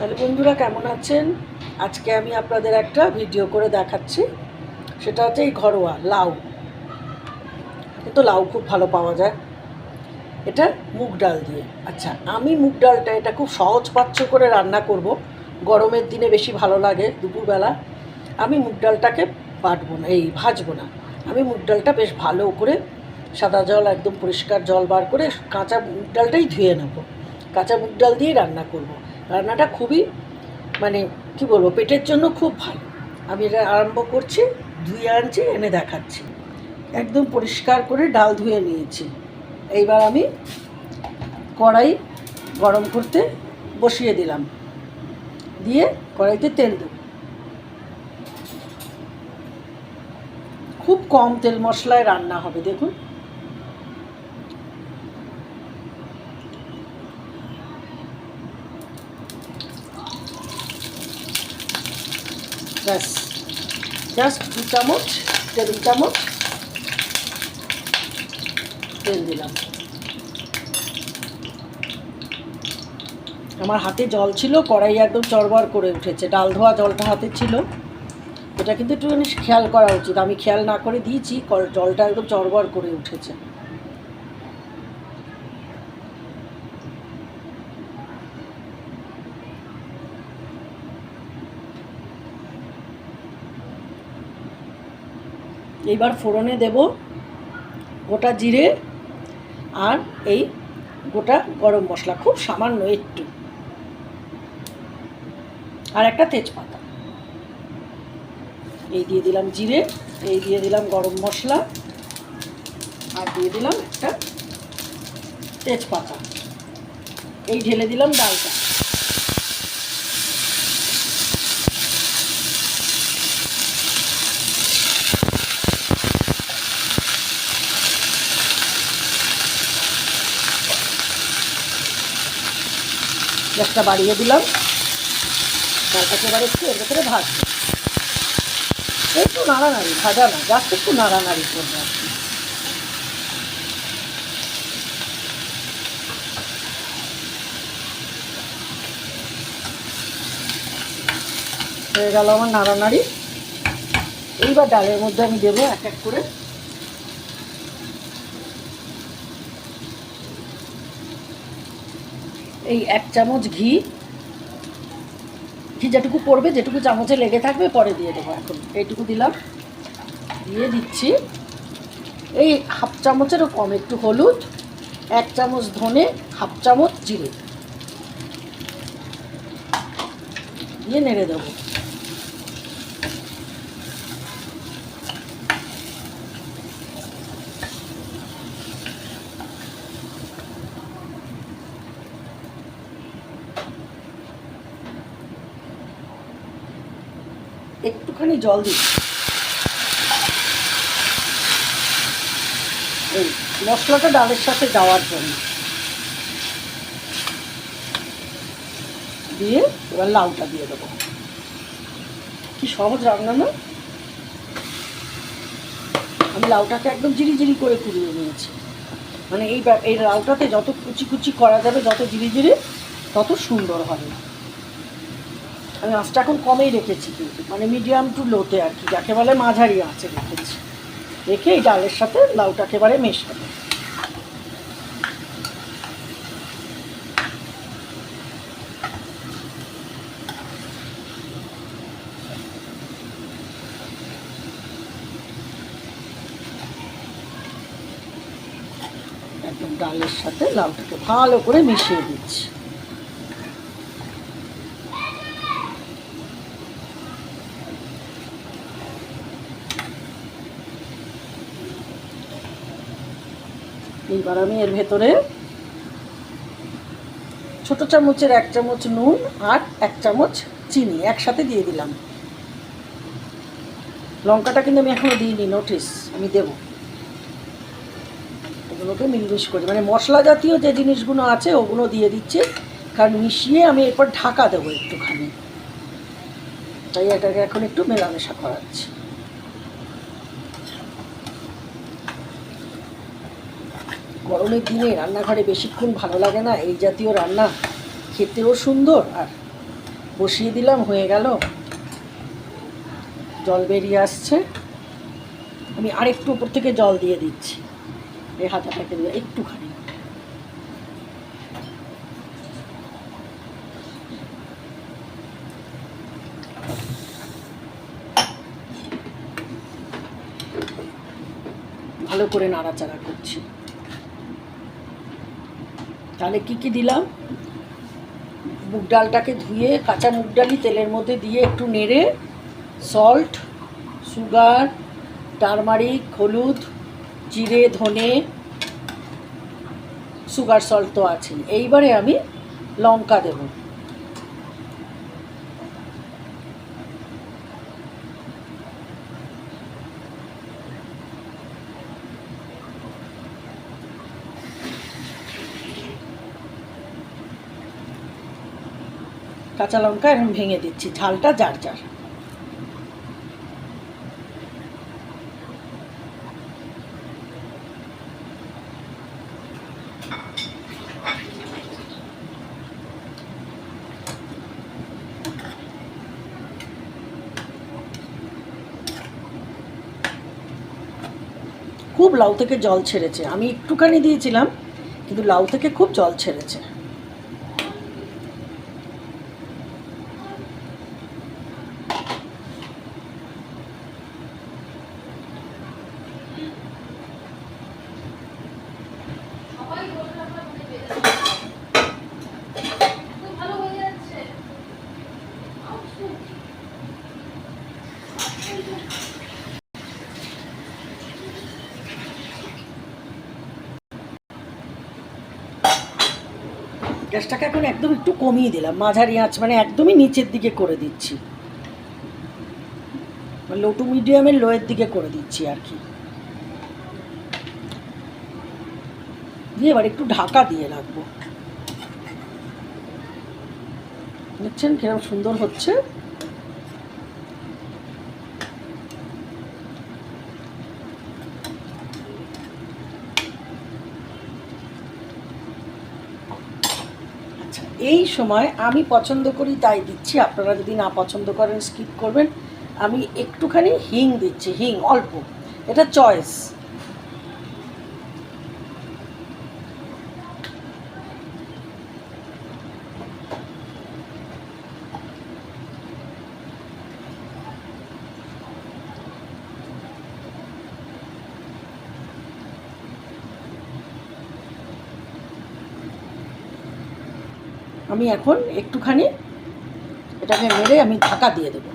তাহলে বন্ধুরা কেমন আছেন? আজকে আমি আপনাদের একটা ভিডিও করে দেখাচ্ছি। সেটা হচ্ছে এই ঘরোয়া লাউ। কিন্তু লাউ খুব ভালো পাওয়া যায়। এটা মুগ ডাল দিয়ে। আচ্ছা আমি মুগ ডালটা এটা খুব সহজ পাচ্য করে রান্না করব। গরমের দিনে বেশি ভালো লাগে দুপুরবেলা। আমি মুগ ডালটাকে বাটবো না, এই ভাজবো না। আমি মুগ ডালটা বেশ ভালো করে সাদা জল, একদম পরিষ্কার জল বার করে কাঁচা মুগ ডালটাই ধুয়ে নেব। কাঁচা মুগ ডাল দিয়ে রান্না করব। রান্নাটা খুবই মানে কি বলব, পেটের জন্য খুব ভালো। আমি এটা আরম্ভ করছি, ধুয়ে আনছি, এনে দেখাচ্ছি। একদম পরিষ্কার করে ডাল ধুয়ে নিয়েছি। এইবার আমি কড়াই গরম করতে বসিয়ে দিলাম। দিয়ে কড়াইতে তেল দেব। খুব কম তেল মশলায় রান্না হবে, দেখুন। ব্যাস জাস্ট দু চামচ টেবিল চামচ তেল দিলাম। আমার হাতে জল ছিল, কড়াই একদম চড়বড় করে উঠেছে। ডাল ধোয়া জলটা হাতে ছিল। এটা কিন্তু একটুখানি খেয়াল করা উচিত। আমি খেয়াল না করে দিয়েছি জলটা একদম চড়বড় করে উঠেছে। এইবার ফোড়নে দেব গোটা জিরে আর এই গোটা গরম মশলা, খুব সামান্য একটু। আর একটা তেজপাতা। এই দিয়ে দিলাম জিরে, এই দিয়ে দিলাম গরম মশলা, আর দিয়ে দিলাম একটা তেজপাতা। এই ঢেলে দিলাম ডালটা। গ্যাসটা বাড়িয়ে দিলাম। ডালটাকে এবার একটু এর ভেতরে ভাজবো। একটু নাড়ানাড়ি, ভাজা না জাস্ট একটু নাড়ানাড়ি করব আর কি। হয়ে গেল আমার নাড়ানাড়ি। এইবার ডালের মধ্যে আমি দেবো এক এক করে এই এক চামচ ঘি। ঘি যেটুকু পড়বে, যেটুকু চামচে লেগে থাকবে, পরে দিয়ে দেবো এখন। এইটুকু দিলাম। দিয়ে দিচ্ছি। এই হাফ চামচেরও কম, একটু হলুদ, এক চামচ ধনে, হাফ চামচ জিরে। দিয়ে নেড়ে দেবো। একটুখানি জল দিচ্ছি এই মশলাটা ডালের সাথে যাওয়ার জন্য। দিয়ে এবার লাউটা দিয়ে দেবো। কি সহজ রান্না না? আমি লাউটাকে একদম জিরি জিরি করে কুড়িয়ে নিয়েছি। মানে এই এই লাউটাতে যত কুচি কুচি করা যাবে, যত জিরি জিরি, তত সুন্দর হবে। আমি আঁচটা এখন কমেই রেখেছি কিন্তু। মানে মিডিয়াম টু লোতে আর কি, যাকে বলে মাঝারি আঁচে রেখেছি রেখে এই ডালের সাথে লাউটা একেবারে মেশাবো। একদম ডালের সাথে লাউটাকে ভালো করে মিশিয়ে দিচ্ছি। এইবার আমি এর ভেতরে ছোট চামচের এক চামচ নুন আর এক চামচ চিনি একসাথে দিয়ে দিলাম। লঙ্কাটা কিন্তু আমি এখনও দিইনি নোটিস আমি দেব। ওগুলোকে মিলমিশ করি মানে মশলা জাতীয় যে জিনিসগুলো আছে ওগুলো দিয়ে দিচ্ছি, কারণ মিশিয়ে আমি এরপর ঢাকা দেবো একটুখানি। তাই এটাকে এখন একটু মেলামেশা করাচ্ছি। গরমের দিনে রান্নাঘরে বেশিক্ষণ ভালো লাগে না, এই জাতীয় রান্না খেতেও সুন্দর। আর বসিয়ে দিলাম, হয়ে গেল। জল বেরিয়ে আসছে। আমি আরেকটু উপর থেকে জল দিয়ে দিচ্ছি। এই হাতাটাকে দিয়ে একটুখানি। ভালো করে নাড়াচাড়া করছি। তাহলে কি কি দিলাম? মুগ ডালটাকে ধুয়ে, কাঁচা মুগ ডালি তেলের মধ্যে দিয়ে একটু নেড়ে সল্ট সুগার টারমারিক হলুদ, জিরে, ধনে সুগার সল্ট তো আছে এইবারে আমি লঙ্কা দেব। কাঁচা লঙ্কা এরকম ভেঙে দিচ্ছি, ঝালটা যার যার। খুব লাউ থেকে জল ছেড়েছে, আমি একটুখানি দিয়েছিলাম, কিন্তু লাউ থেকে খুব জল ছেড়েছে খুব ভালো হয়ে যাচ্ছে গ্যাসটাকে এখন একদম একটু কমিয়ে দিলাম। মাঝারি আঁচ মানে একদমই নিচের দিকে করে দিচ্ছি। লো টু মিডিয়ামের লোয়ের দিকে করে দিচ্ছি আর কি। দিয়ে এবার একটু ঢাকা দিয়ে রাখব। দেখছেন কীরকম সুন্দর হচ্ছে? আচ্ছা এই সময় আমি পছন্দ করি, তাই দিচ্ছি। আপনারা যদি না পছন্দ করেন স্কিপ করবেন। আমি একটুখানি হিং দিচ্ছি, হিং অল্প। এটা চয়েস আমি এখন একটুখানি এটাকে মেরে আমি ঢাকা দিয়ে দেবো।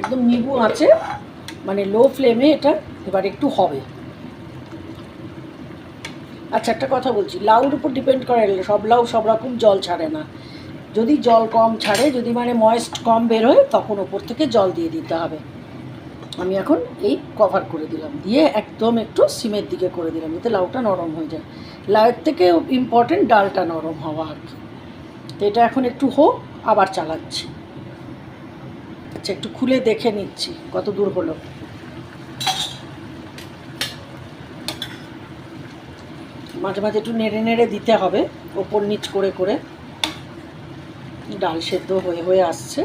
একদম নিবু আছে মানে লো ফ্লেমে এটা এবার একটু হবে। আচ্ছা একটা কথা বলছি, লাউর উপর ডিপেন্ড করে সব লাউ সব রকম জল ছাড়ে না। যদি জল কম ছাড়ে, যদি মানে ময়েস্ট কম বেরোয় তখন ওপর থেকে জল দিয়ে দিতে হবে। আমি এখন এই কভার করে দিলাম, দিয়ে একদম একটু সিমের দিকে করে দিলাম এতে লাউটা নরম হয়ে যায়। লাউয়ের থেকে ইম্পর্টেন্ট ডালটা নরম হওয়া আর কি। তো এটা এখন একটু হোক, আবার চালাচ্ছি। আচ্ছা একটু খুলে দেখে নিচ্ছি, কত দূর হলো। মাঝে মাঝে একটু নেড়ে নেড়ে দিতে হবে, ওপর নিচ করে করে। ডাল সেদ্ধ হয়ে হয়ে আসছে।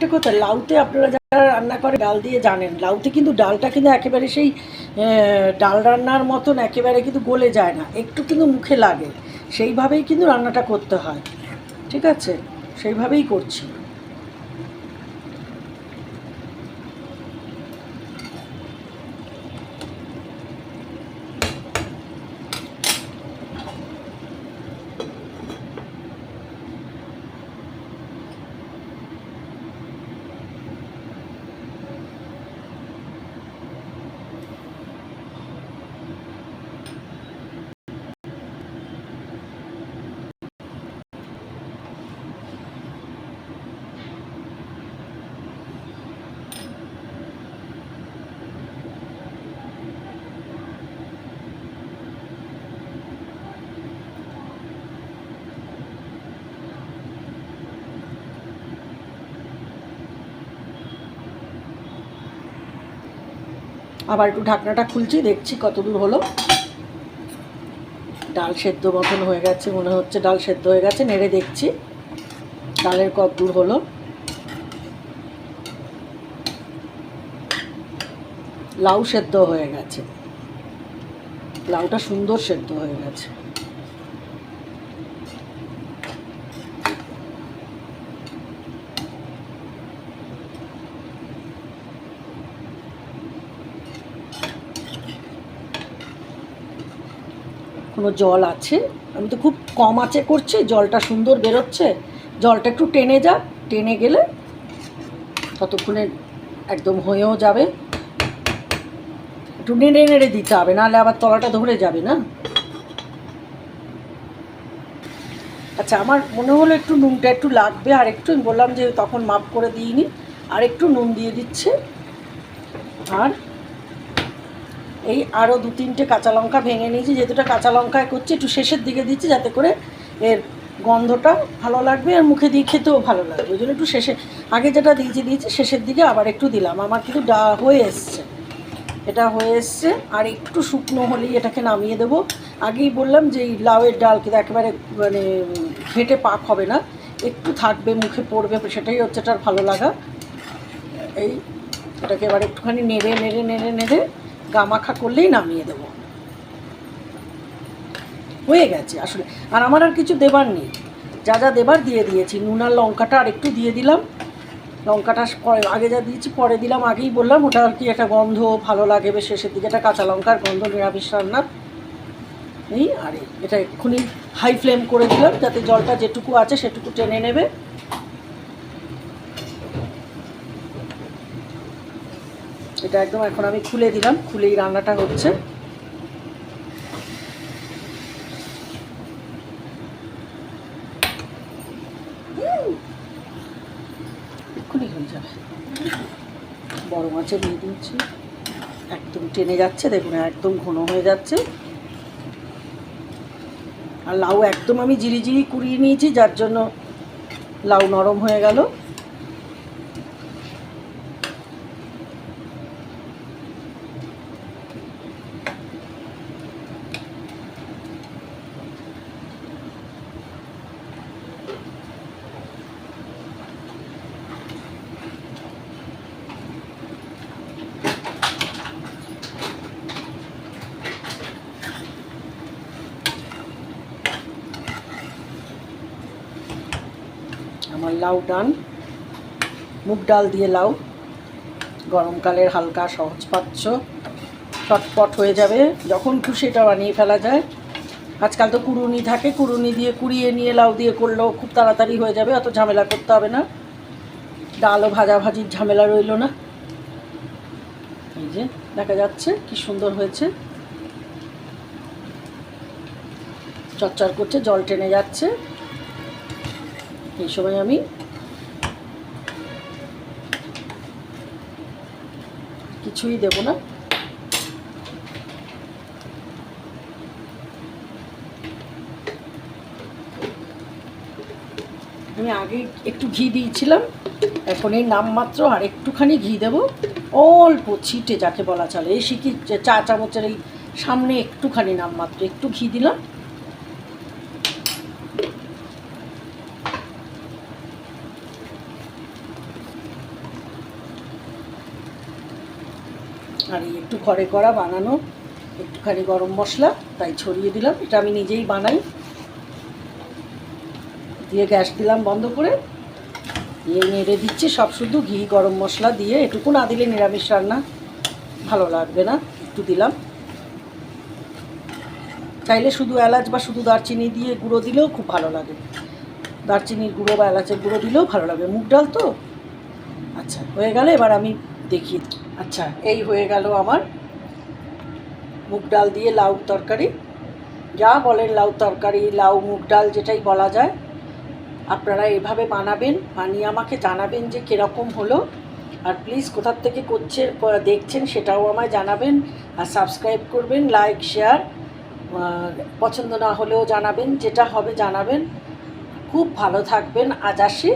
একটা কথা, লাউতে আপনারা যারা রান্না করে, ডাল দিয়ে জানেন, লাউতে কিন্তু ডালটা কিন্তু একেবারে সেই ডাল রান্নার মতন একেবারে কিন্তু গলে যায় না, একটু কিন্তু মুখে লাগে। সেইভাবেই কিন্তু রান্নাটা করতে হয়, ঠিক আছে? সেইভাবেই করছি। আবার একটু ঢাকনাটা খুলছি, দেখছি কতদূর হলো। ডাল সেদ্ধ মতন হয়ে গেছে, মনে হচ্ছে ডাল সেদ্ধ হয়ে গেছে, নেড়ে দেখছি। ডালের কত দূর হলো। লাউ সেদ্ধ হয়ে গেছে। লাউটা সুন্দর সেদ্ধ হয়ে গেছে। জল আছে। আমি তো খুব কম আঁচে করছি, জলটা সুন্দর বেরোচ্ছে। জলটা একটু টেনে যাক টেনে গেলে ততক্ষণে একদম হয়েও যাবে। একটু নেড়ে নেড়ে দিতে হবে, নাহলে আবার তলাটা ধরে যাবে না। আচ্ছা আমার মনে হলো একটু নুনটা একটু লাগবে, আর একটু বললাম যে তখন মাপ করে দিইনি, আর একটু নুন দিয়ে দিচ্ছে। আর এই আরও দু তিনটে কাঁচা লঙ্কা ভেঙে নিয়েছি যেহেতুটা কাঁচা লঙ্কায় করছি, একটু শেষের দিকে দিচ্ছি যাতে করে এর গন্ধটা ভালো লাগবে আর মুখে দিয়ে খেতেও ভালো লাগবে। ওই জন্য একটু শেষে, আগে যেটা দিয়েছি দিয়েছি, শেষের দিকে আবার একটু দিলাম। আমার কিন্তু ডা হয়ে এসছে। এটা হয়ে এসছে, আর একটু শুকনো হলেই এটাকে নামিয়ে দেবো। আগেই বললাম যে এই লাউয়ের ডাল কিন্তু একেবারে মানে ঘেঁটে পাক হবে না। একটু থাকবে, মুখে পড়বে, সেটাই হচ্ছে এটার ভালো লাগা। এই, এটাকে এবার একটুখানি নেড়ে নেড়ে নেড়ে নেড়ে গামাখা করলেই নামিয়ে দেবো। হয়ে গেছে আসলে। আর আমার আর কিছু দেবার নেই। যা যা দেবার দিয়ে দিয়েছি। নুন আর লঙ্কাটা আর একটু দিয়ে দিলাম। লঙ্কাটা পরে আগে যা দিয়েছি পরে দিলাম, আগেই বললাম, ওটা আর কি একটা গন্ধ ভালো লাগে, বেশ শেষের দিকে একটা কাঁচা লঙ্কার গন্ধ, নিরামিষ রান্নার। এই, আর এটা এক্ষুনি হাই ফ্লেম করে দিলাম, যাতে জলটা যেটুকু আছে সেটুকু টেনে নেবে। এটা একদম এখন আমি খুলে দিলাম খুলেই রান্নাটা হচ্ছে। বড় মাছে দিয়ে দিচ্ছি। একদম টেনে যাচ্ছে, দেখুন একদম ঘন হয়ে যাচ্ছে। আর লাউ একদম আমি জিরি জিরি কুড়িয়ে নিয়েছি, যার জন্য লাউ নরম হয়ে গেল আমার লাউ ডান। মুগ ডাল দিয়ে লাউ। গরমকালের হালকা সহজ পাচ্ছ। চটপট হয়ে যাবে। যখন খুশি এটা বানিয়ে ফেলা যায়। আজকাল তো কুড়ুনি থাকে। কুড়ুনি দিয়ে কুড়িয়ে নিয়ে লাউ দিয়ে করলেও খুব তাড়াতাড়ি হয়ে যাবে। অত ঝামেলা করতে হবে না। ডালও ভাজাভাজির ঝামেলা রইল না। এই যে, দেখা যাচ্ছে কি সুন্দর হয়েছে। চচ্চর করছে, জল টেনে যাচ্ছে। এই সময় আমি কিছুই দেব না। আমি আগে একটু ঘি দিয়েছিলাম, এখন এই নামমাত্র আর একটুখানি ঘি দেব। অল্প ছিটে যাকে বলা চলে। এই শিখি চা চামচের এই সামনে একটুখানি নামমাত্র একটু ঘি দিলাম আর এই একটু ঘরে করা বানানো, একটুখানি গরম মশলা, তাই ছড়িয়ে দিলাম। এটা আমি নিজেই বানাই। দিয়ে গ্যাস দিলাম বন্ধ করে। দিয়ে নেড়ে দিচ্ছি সব শুধু ঘি, গরম মশলা দিয়ে। এটুকু না দিলে নিরামিষ রান্না ভালো লাগবে না, একটু দিলাম। চাইলে শুধু এলাচ বা শুধু দারচিনি দিয়ে গুঁড়ো দিলেও খুব ভালো লাগে। দারচিনির গুঁড়ো বা এলাচের গুঁড়ো দিলেও ভালো লাগবে মুগ ডাল তো? আচ্ছা হয়ে গেলে। এবার আমি দেখি আচ্ছা এই হয়ে গেল আমার মুগ ডাল দিয়ে লাউ তরকারি। যা বলেন লাউ তরকারি, লাউ, মুগ ডাল, যেটাই বলা যায়, আপনারা এভাবে বানাবেন, বানিয়ে আমাকে জানাবেন যে কীরকম হলো। আর প্লিজ কোথার থেকে করছে, দেখছেন সেটাও আমায় জানাবেন। আর সাবস্ক্রাইব করবেন লাইক শেয়ার পছন্দ না হলেও জানাবেন, যেটা হবে জানাবেন। খুব ভালো থাকবেন, আজ আসি।